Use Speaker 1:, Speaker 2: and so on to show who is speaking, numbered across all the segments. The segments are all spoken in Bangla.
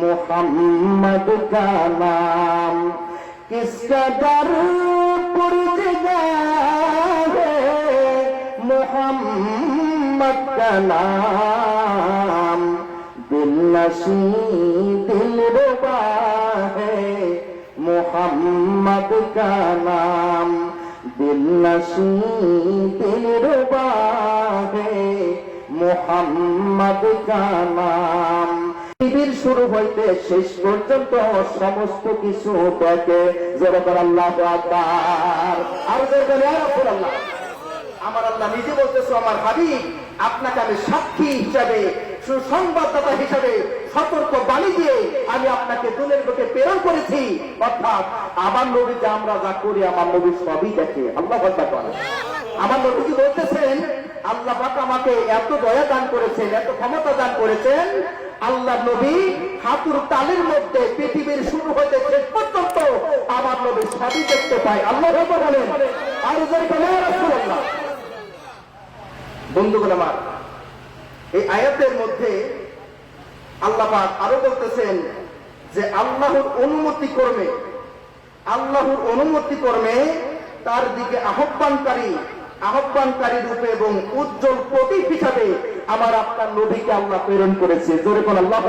Speaker 1: মোহাম্মদ কালাম। কিসকা দর পুরজ গে মোহাম্মদ কালাম। দিল নশি দিল রবা হে মোহাম্মদ কালাম। দিল নশি দিল রবা হে মোহাম্মদ কালাম। শুরু হইতে শেষ পর্যন্ত সমস্ত কিছু দেখে যেরকম আল্লাহ আকবার। আর যেরকম রাসূলুল্লাহ আমার আল্লাহ নিজে বলতেছে, আমার হাবিব, আপনাকে আমি সাক্ষী হিসাবে, সুসংবাদদাতা হিসাবে সতর্ক বাণী দিয়ে আমি আপনাকে দুনের বুকে প্রেরণ করেছি। অর্থাৎ আমার নবী যা আমরা যা করি, আমার নবী সবই দেখে। আল্লাহ হত্যা করে আমার নবীজি বলতেছেন? আল্লাহ আমাকে এত দয়া দান করেছেন, এত ক্ষমতা দান করেছেন আল্লাহ নবী হাতুর তালের মধ্যে পৃথিবীর শুরু হতে শেষ পর্যন্ত আমার নবী সবই দেখতে পায়। আল্লাহ বলেন, আর বন্ধুগণ আমার, এই আয়াতের মধ্যে আল্লাহ আরও বলতেছেন যে আল্লাহর অনুমতি কর্মে, আল্লাহর অনুমতি কর্মে তার দিকে আহ্বানকারী আহ্বানকারী রূপে এবং উজ্জ্বল প্রতীক হিসাবে আমার আপনার নবীকে আল্লাহ প্রেরণ করেছে। জোরে কোন আল্লাহ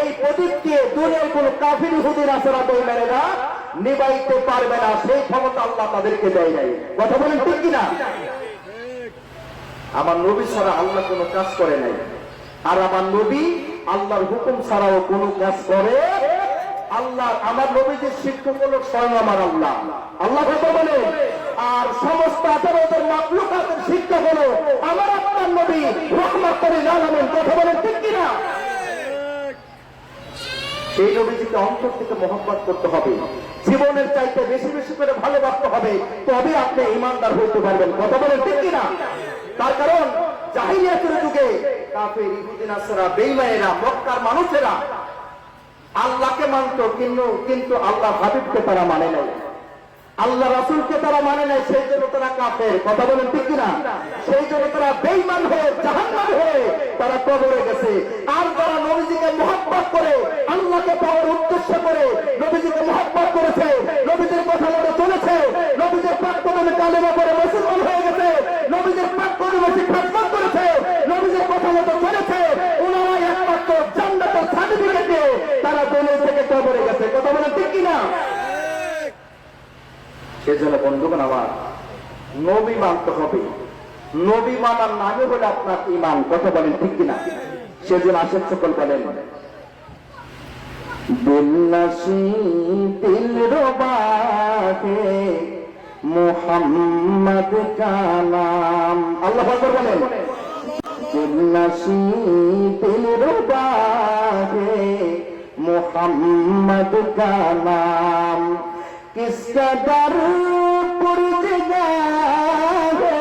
Speaker 1: এই প্রদীপকে দুনিয়ার কোন কাফির হুদির আসরা বই মেরে না নিবাইতে পারবে না, সেই ক্ষমতা আল্লাহ তাদেরকে দেয় নাই। কথা বলেন ঠিক কিনা? আমার নবী ছাড়া আল্লাহ কোনো কাজ করে নাই। আর আমার নবী আল্লাহর হুকুম ছাড়াও কোনো কাজ করে আল্লাহ, আমার নবীদের শিক্ষক হলো স্বয়ং আমার আল্লাহ। আল্লাহ কথা বলে আর সমস্ত আদালতের মাকলুকাতের শিক্ষক হলো আমার আপনার নবী রহমত করে জানাবেন কথা বলেন, ঠিক কিনা? সেই নবীজিকে অন্তর থেকে করতে হবে। জীবনের চাইতে বেশি বেশি করে ভালোবাসতে হবে। তবে আপনি ইমানদার হইতে পারবেন। কথা বলেন, ঠিক কিনা? তার কারণ, জাহিলিয়াতের যুগে কাফের বেঈমানেরা মক্কার মানুষেরা আল্লাহকে মানত, কিন্তু কিন্তু আল্লাহ হাবিবকে তারা মানে নাই। আল্লাহ রাসুলকে তারা মানে নাই, সেই জন্য তারা কাফের। কথা বলেন ঠিক কিনা? সেই জন্য তারা বেইমান হয়ে, জাহান্নাম হয়ে তারা কবরে গেছে। আর তারা নবীজিকে মহব্বত করে, আল্লাহকে পাওয়ার উদ্দেশ্য করে নবীজিকে মহব্বত করেছে নবীজির কথা মতো চলেছে নবীজির প্রাক্তনে কালেমা পরে মুসলমান হয়ে গেছে নবীজির প্রাক্তনে বেশি খাতমত করেছে নবীজির কথা মতো চলেছে, ওনারাই একমাত্র জান্নাতের সার্টিফিকেট দিয়ে তারা দলে থেকে কবরে গেছে। কথা বলেন ঠিক কিনা? সেজন্য বন্ধুগণ আমার? নবী মানতে হবে। নবী মানার নামে হলে আপনার ইমান, কথা বলেন ঠিক কিনা? সেজন্য আসেন সকল বলেন। মোহাম্মদ কা নাম। আল্লাহ বলেন। দিল্লাসি দিল রোবাকে মোহাম্মদ কা নাম। किसका दर पुरजगा है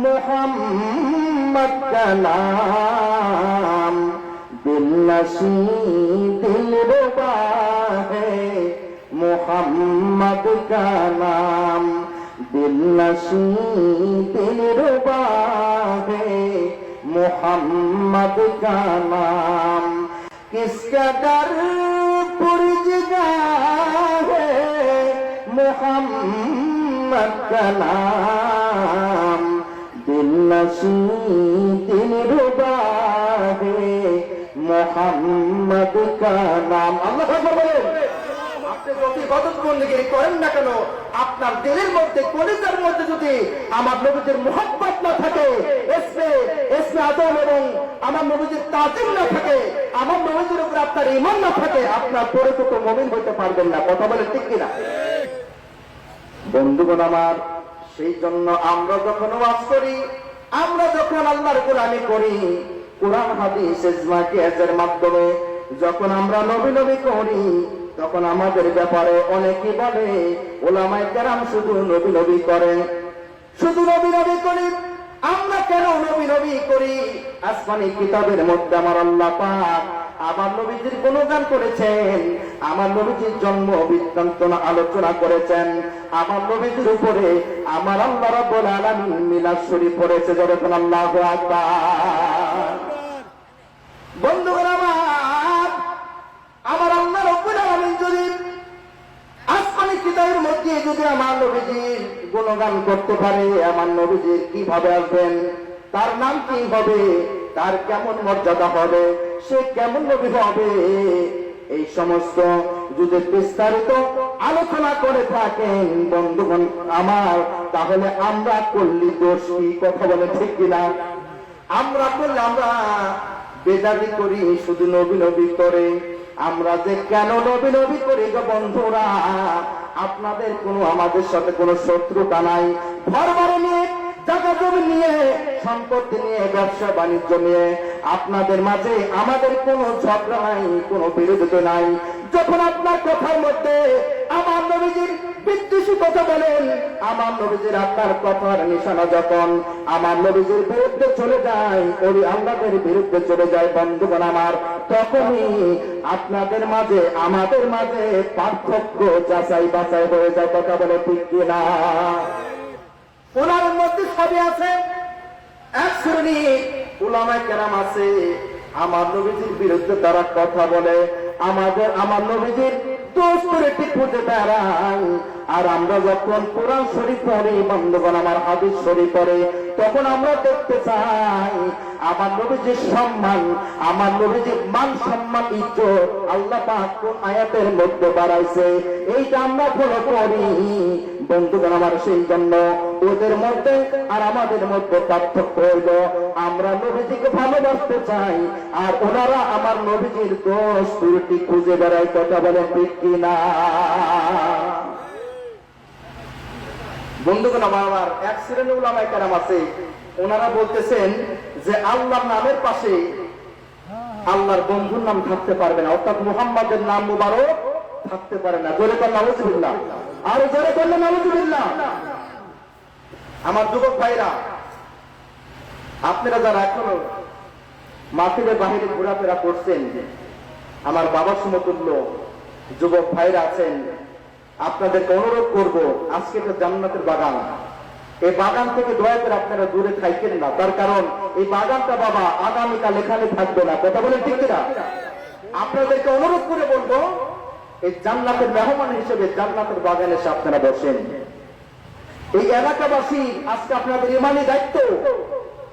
Speaker 1: मोहम्मद का नाम दिल नशी दिल रुबा है मोहम्मद का नाम दिल नशी दिल रुबा है मोहम्मद का नाम किसका दर محمد كلام دل نشيد الرباب محمد আপনার দিলের মধ্যে আমার নবীদের মোহাম্মত থাকে এসমে এসমে আদম এবং আমার নবীদের তাজিম আমার নবীদের উপর আপনার ইমান না থাকে, আপনার পরিচিত মমিন হতে পারবেন না। কথা বলে ঠিক কিনা? বন্ধুগণ আমার, সেই জন্য আমরা যখন ওয়াজ করি, আমরা যখন আল্লাহর কোরআনি করি, কোরআন, হাদিস ইজমা কিয়াসের মাধ্যমে যখন আমরা নবী নবী করি, তখন আমাদের ব্যাপারে অনেকে বলে ওলামাই কেরাম শুধু নবী নবী করে। শুধু নবী নবী করি, আমরা কেন নবী নবী করি? আসমানি কিতাবের মধ্যে আমার আল্লাহ পাক আমার নবীজির গুণগান করেছেন, আমার নবীজির জন্ম বৃত্তান্ত আলোচনা করেছেন, আমার নবীজির উপরে, আমার আল্লাহ রব্বুল আলামিন মিলাদ শরীফ পড়েছে যখন আল্লাহু আকবার। বন্ধুগণ আমার আমার আল্লাহ রব্বুল আলামিন যদি আসমানি কিতাবের মধ্যে যদি আমার নবীজির গুণগান করতে পারে, আমার নবীজি কীভাবে আসবেন? তার নাম কি হবে? তার কেমন মর্যাদা হবে? সে কেমন নবী হবে? এই সমস্ত যদি বিস্তারিত আলোচনা করে থাকেন বন্ধুগণ আমার। তাহলে আমরা করলি দোষ কি? কথা বলে ঠিক কিনা? আমরা করলে আমরা বেদাবি করি শুধু নবী নবী করে। আমরা যে কেন নবী নবী করি গো বন্ধুরা? আপনাদের কোনো আমাদের সাথে কোনো শত্রুতা নাই। ঘর বাড়ি নিয়ে, জায়গা জমি নিয়ে, সম্পত্তি নিয়ে, ব্যবসা বাণিজ্য নিয়ে আপনাদের মাঝে আমাদের কোনো ঝগড়া নাই, কোনো বিরোধিতা নাই। যখন আপনার কথার মধ্যে আমার নবীজির বিদ্বেষী কথা বলেন, আমার নবীজির আপনার কথার নিশানা যখন আমার নবীজির বিরুদ্ধে চলে যায়, ওই আল্লাহের বিরুদ্ধে চলে যায়, বন্ধুগণ আমার, তখনই আপনাদের মাঝে, আমাদের মাঝে পার্থক্য যাচাই বাছাই হয়ে যায়, কথা বলে ঠিক কিনা? ওনার মধ্যে সবই আছে। এক শ্রেণি উলামায় কেরাম আছে, আমার নবীজির বিরুদ্ধে তারা কথা বলে, আমাদের, আমার নবীজির দোষ করে খুঁজে বেড়ায়। আর আমরা যখন কোরআন শরীফ পড়ি, বন্ধুগণ, আমার হাদিস শরীফ পড়ে, তখন আমরা দেখতে চাই, আমার নবীজির সম্মান, আমার নবীজির মান সম্মান, ইজ্জত আল্লাহ পাক কোন আয়াতের মধ্যে বাড়াইছে, এইটা আমরা ফলো করি। বন্ধুগণ, আমার সেই জন্য ওদের মধ্যে আর আমাদের মধ্যে পার্থক্য হইল। আমরা নবীজিকে ভালোবাসতে চাই, আর ওনারা আমার নবীজির দোষ, ত্রুটি খুঁজে বেড়াই কথা বলে ঠিক কিনা বন্ধুগণ, আমার আমার এক শ্রেণি উলামাই কারাম আছে, ওনারা বলতেছেন যে আল্লাহর নামের পাশে আল্লাহর বন্ধুর নাম থাকতে পারবে না, অর্থাৎ মুহাম্মাদের নাম মুবারক থাকতে পারে না। জোরে কর নাউজুবিল্লাহ। আর জোরে করলে নাউজুবিল্লাহ আমার যুবক ভাইরা, আপনারা যারা এখনও মাহফিলের বাহিরে ঘোরাফেরা করছেন, আমার বাবার সমতুল্য যুবক ভাইরা আছেন, আপনাদেরকে অনুরোধ করব, আজকে তো জান্নাতের বাগান। এই বাগান থেকে দয়া করে আপনারা দূরে থাকেন না। তার কারণ, এই বাগানটা বাবা আগামীকাল এখানে থাকবে না। কথা বলেন ঠিক আপনাদেরকে অনুরোধ করে বলব এই জান্নাতের মেহমান হিসেবে জান্নাতের বাগানে এসে আপনারা বসেন। এই এলাকাবাসী, আজকে আপনাদের ইমানি দায়িত্ব,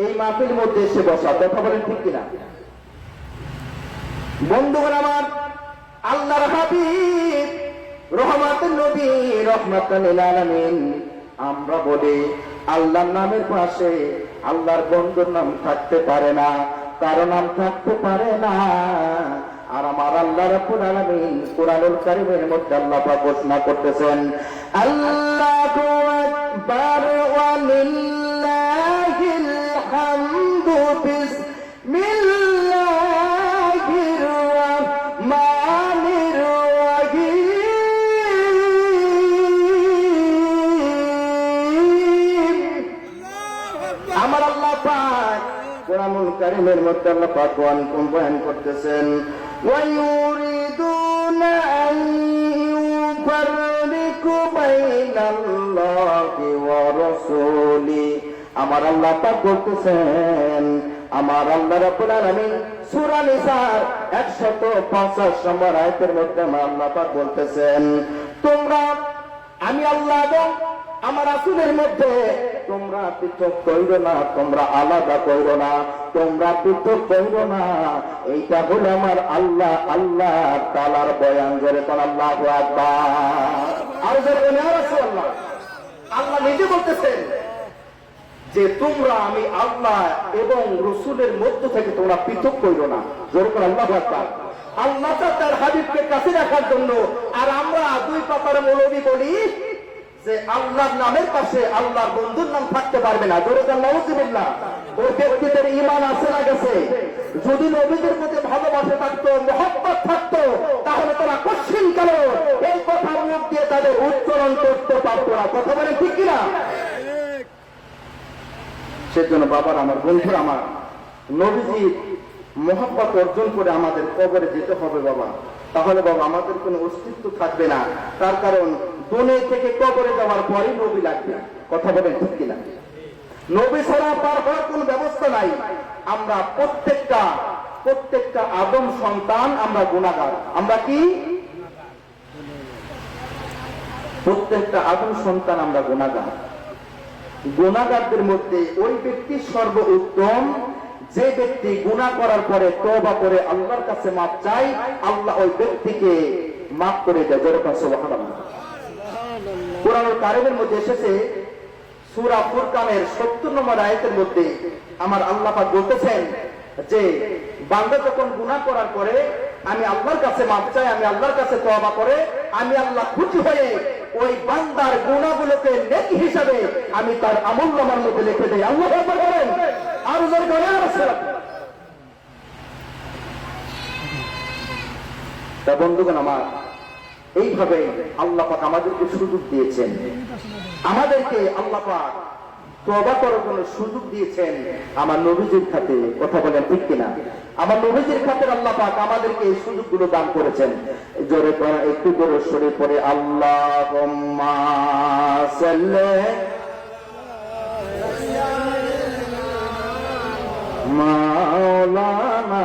Speaker 1: এই মাহফিল মধ্যে এসে বসা। কথা বলেন ঠিক কিনা? বন্ধুগণ আমার, আল্লাহর হাবিব রহমাতুল নবী রহমাতুল আলামিন, আমরা বলি আল্লাহর নামের পাশে আল্লাহর বন্ধুর নাম থাকতে পারে না, কারও নাম থাকতে পারে না। আর আমার আল্লাহ রাব্বুল আলামিন কোরআনুল কারীমের মধ্যে আল্লাহ পাক ঘোষণা করতেছেন, আল্লাহু আকবার ওয়া লিল্লাহিল হামদু বিসমিল্লাহির রাহমানির রহিম। আমার আল্লাহ পাক কোরআনুল কারীমের মধ্যে আল্লাহ পাক বয়ান করতেছেন ويريدون أن يفرقوا بين الله ورسوله আমার আল্লাহ পাক বলতেছেন আমার আল্লাহ রাব্বুল আলামিন সূরা নিসার 150 নম্বর আয়াতের মধ্যে আমার আল্লাহ পাক বলতেছেন তোমরা আমি আল্লাহ এবং আমার আসুলের মধ্যে, তোমরা পৃথক কইর না, তোমরা আলাদা কইর না, তোমরা পৃথক কইর না। এইটা হলো আমার আল্লাহ আল্লাহ তালার বয়ান, জোরে কোন আল্লাহ আল্লাহ নিজে বলতেছেন যে, তোমরা আমি আল্লাহ এবং রসুলের মধ্য থেকে তোমরা পৃথক কইর না। জোরে কোন আল্লাহ আকবার। আল্লাহ তার হাবিবকে কাছে রাখার জন্য, আর আমরা দুই পাতার মৌলবী বলি যে আল্লাহর নামের পাশে আল্লাহর বন্ধুর নাম থাকতে পারবে না। কাল ওই ব্যক্তিদের ইমান আছে না গেছে। যদি নবীদের প্রতি ভালোবাসা থাকতো, মহব্বত থাকতো, তাহলে তারা কঠিন কাল এই কথার মুখ দিয়ে তাদের উচ্চারণ করতে পারতো না। কথা বলে ঠিক কিনা সেজন্য বাবার আমার, বন্ধুর আমার নবীজির মোহাম্মত অর্জন করে আমাদের কবরে যেতে হবে বাবা। তাহলে বাবা, আমাদের কোনো অস্তিত্ব থাকবে না। তার কারণ দুনে থেকে কবরে যাওয়ার পরেই নবী লাগবে। কথা বলেন ঠিক কিনা? নবী ছাড়া পার হওয়ার কোন ব্যবস্থা নাই। আমরা প্রত্যেকটা প্রত্যেকটা আদম সন্তান আমরা গুণাগার। আমরা কি? প্রত্যেকটা আদম সন্তান আমরা গুণাগার। গুণাগারদের মধ্যে ওই ব্যক্তি সর্ব উত্তম যে ব্যক্তি গুণা করার পরে তবা করে আল্লাহর কাছে মাপ চাই আল্লাহ ওই ব্যক্তিকে মাফ করে দেয়। যেরকম সুবহানাল্লাহ। কোরআনুল কারিমের মধ্যে এসেছে, সূরা ফুরকানের 70 নম্বর আয়াতের মধ্যে আমার আল্লাহ বলতেছেন যে, বান্দা যখন গুনাহ করার পরে আমি আল্লাহর কাছে মাপ চাই, আমি আল্লাহর কাছে তওবা করে, আমি আল্লাহ খুশি হয়ে ওই বান্দার গুনাহগুলোকে নেকি হিসাবে আমি তার আমল নামার মধ্যে লিখে দেই। আল্লাহ বলেন, আর বন্ধুগণ আমার এইভাবে আল্লাহ পাক আমাদেরকে সুযোগ দিয়েছেন। আমাদেরকে আল্লাহ পাক তবা করার জন্য সুযোগ দিয়েছেন। আমার নবীজির খাতে কথা বলেন ঠিক কিনা? আমার নবীজির খাতের আল্লাহ পাক আমাদেরকে এই সুযোগগুলো দান করেছেন। জোরে পড়া একটু জোরে সরে পড়ে আল্লাহ মাওলানা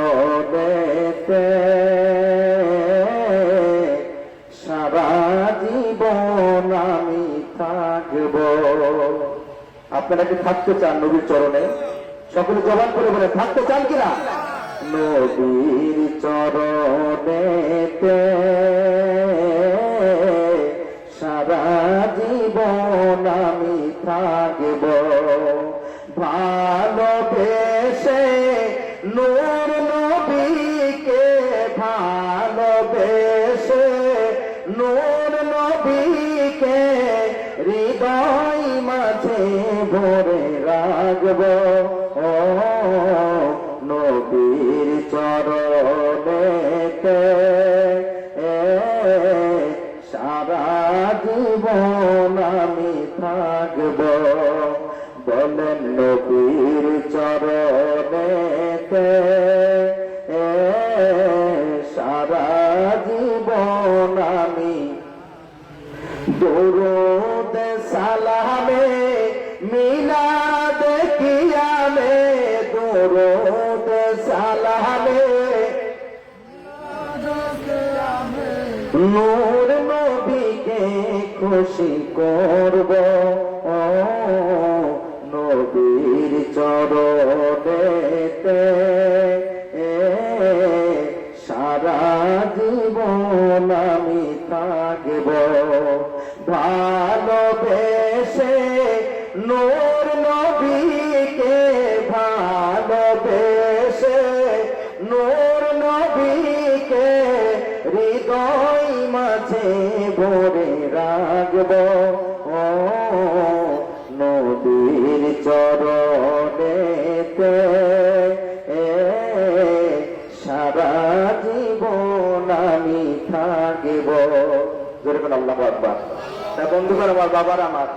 Speaker 1: আপনারা কি থাকতে চান নবীর চরণে? সকলে জবান করে বলে, থাকতে চান কিনা? নবীর চরণেতে সারা জীবন আমি থাকব। ভালোবেসে সারা জীবন আমি থাকব। বলেন নবীর চরণেতে এ সারা জীবন আমি দরুদ সালামে মিলাদ কিয়ামে দরুদ সালামে। নবীকে খুশি করব। নবীর চরণেতে সারা জীবন আমি থাকব। ভালোবেসে বন্ধুগণ আমার বাবার আমার।